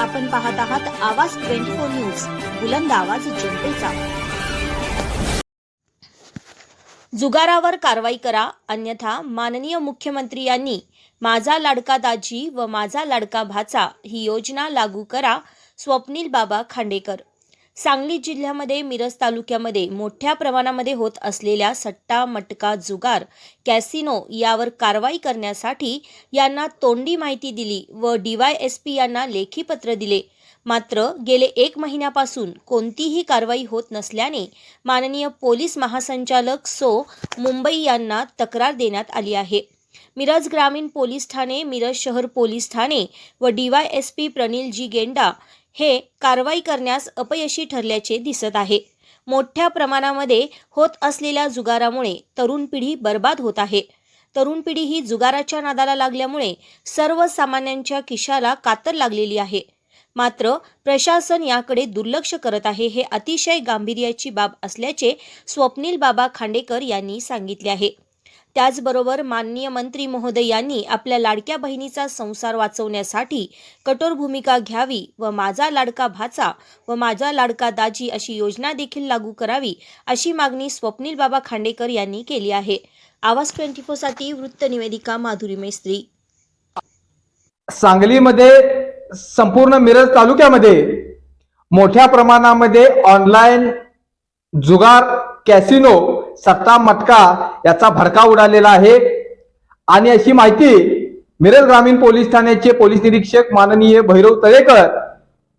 आपण पाहत आहात आवाज ट्वेंटी फोर न्यूज बुलंद आवाज जनतेचा. जुगारावर कारवाई करा अन्यथा माननीय मुख्यमंत्री यांनी माझा लाडका दाजी व माझा लाडका भाचा ही योजना लागू करा स्वप्नील बाबा खांडेकर. सांगली जिल्ह्यामध्ये मिरज तालुक्यामध्ये मोठ्या प्रमाणामध्ये होत असलेल्या सट्टा मटका जुगार कॅसिनो यावर कारवाई करण्यासाठी यांना तोंडी माहिती दिली व डीवायएसपी यांना लेखी पत्र दिले. मात्र गेले एक महिन्यापासून कोणतीही कारवाई होत नसल्याने माननीय पोलीस महासंचालक सो मुंबई यांना तक्रार देण्यात आली आहे. मिरज ग्रामीण पोलीस ठाणे मिरज शहर पोलीस ठाणे व डीवायएसपी प्रनिलजी गेंडा हे कारवाई करण्यास अपयशी ठरल्याचे दिसत आहे. मोठ्या प्रमाणामध्ये होत असलेल्या जुगारामुळे तरुण पिढी बर्बाद होत आहे. तरुण पिढी ही जुगाराच्या नादाला लागल्यामुळे सर्वसामान्यांच्या खिशाला कातर लागलेली आहे. मात्र प्रशासन याकडे दुर्लक्ष करत आहे हे अतिशय गांभीर्याची बाब असल्याचे स्वप्नील बाबा खांडेकर यांनी सांगितले आहे. त्याचबरोबर माननीय मंत्री महोदय यांनी आपल्या लाडक्या बहिणीचा संसार वाचवण्यासाठी कठोर भूमिका घ्यावी व माझा लाडका भाचा व माझा लाडका दाजी अशी योजना देखील लागू करावी अशी मागणी स्वप्नील बाबा खांडेकर यांनी केली आहे. आवाज ट्वेंटी फोरसाठी वृत्त निवेदिका माधुरी मेस्त्री. सांगलीमध्ये संपूर्ण मिरज तालुक्यामध्ये मोठ्या प्रमाणामध्ये ऑनलाईन जुगार कॅसिनो सट्टा मटका याचा भडका उडालेला आहे. आणि अशी माहिती मिरज ग्रामीण पोलीस ठाण्याचे पोलीस निरीक्षक माननीय भैरव तळेकर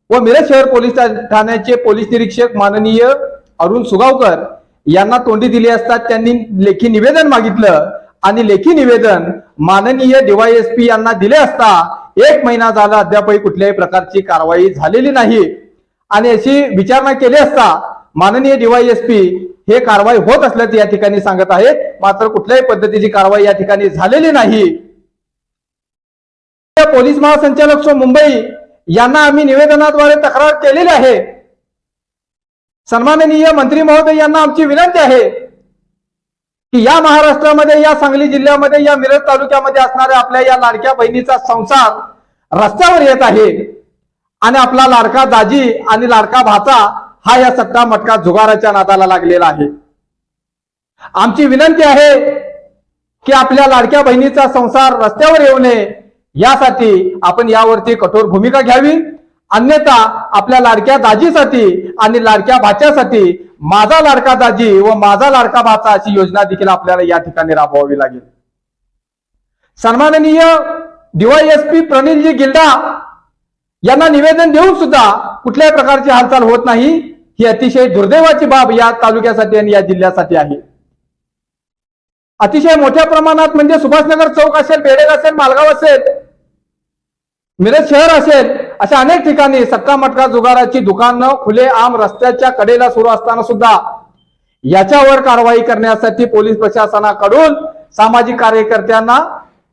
व मिरज शहर पोलीस ठाण्याचे पोलीस निरीक्षक माननीय अरुण सुगावकर यांना तोंडी दिली असतात. त्यांनी लेखी निवेदन मागितलं आणि लेखी निवेदन माननीय डीवायएसपी यांना दिले असता एक महिना झाला अद्यापही कुठल्याही प्रकारची कारवाई झालेली नाही. आणि अशी विचारणा केली असता माननीय डीवायएसपी हे कारवाई होत असल्याचे या ठिकाणी सांगत आहेत. मात्र कुठल्याही पद्धतीची कारवाई या ठिकाणी झालेली नाही. पोलीस महासंचालक सो मुंबई यांना आम्ही निवेदनाद्वारे तक्रार केलेली आहे. सन्माननीय मंत्री महोदय यांना आमची विनंती आहे की या महाराष्ट्रामध्ये या सांगली जिल्ह्यामध्ये या मिरज तालुक्यामध्ये असणाऱ्या आपल्या या लाडक्या बहिणीचा संसार रस्त्यावर येत आहे. आणि आपला लाडका दाजी आणि लाडका भाचा हा या सट्टा मटका जुगाराच्या नादाला लागलेला आहे. आमची विनंती आहे की आपल्या लाडक्या बहिणीचा संसार रस्त्यावर येऊ नये. यासाठी आपण यावरती कठोर भूमिका घ्यावी. अन्यथा आपल्या लाडक्या दाजीसाठी आणि लाडक्या भाच्यासाठी माझा लाडका दाजी व माझा लाडका भाचा अशी योजना देखील आपल्याला या ठिकाणी राबवावी लागेल. सन्माननीय डीवायएसपी प्रणिलजी गिल्डा यांना निवेदन देऊन सुद्धा कुठल्याही प्रकारची हालचाल होत नाही. ही अतिशय दुर्दैवाची बाब या तालुक्यासाठी आणि या जिल्ह्यासाठी आहे. अतिशय मोठ्या प्रमाणात म्हणजे सुभाषनगर चौक असेल बेडेग असेल मालगाव असेल मिरज शहर असेल अशा अनेक ठिकाणी सट्टा मटका जुगाराची दुकानं खुले आम रस्त्याच्या कडेला सुरू असताना सुद्धा याच्यावर कारवाई करण्यासाठी पोलीस प्रशासनाकडून सामाजिक कार्यकर्त्यांना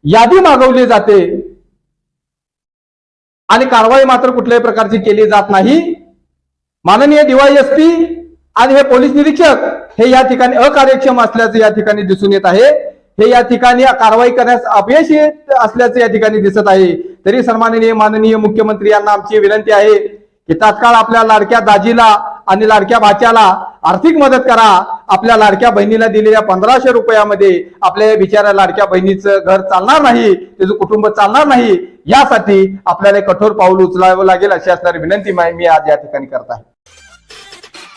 यादी मागवली जाते. आणि कारवाई मात्र कुठल्याही प्रकारची केली जात नाही. माननीय डीवायएसपी आणि हे पोलीस निरीक्षक हे या ठिकाणी अकार्यक्षम असल्याचे या ठिकाणी दिसून येत आहे. हे या ठिकाणी कारवाई करण्यास अपयशी असल्याचे या ठिकाणी दिसत आहे. तरी सन्माननीय माननीय मुख्यमंत्री यांना आमची विनंती आहे की तात्काळ आपल्या लाडक्या दाजीला आणि लाडक्या भाच्याला आर्थिक मदत करा. आपल्या लाडक्या बहिणीला दिलेल्या पंधराशे रुपयामध्ये आपल्या या बिचाऱ्या लाडक्या बहिणीचं घर चालणार नाही त्याचं कुटुंब चालणार नाही यासाठी आपल्याला कठोर पाऊल उचलावं लागेल अशी असणारी विनंती मी आज या ठिकाणी करत आहे.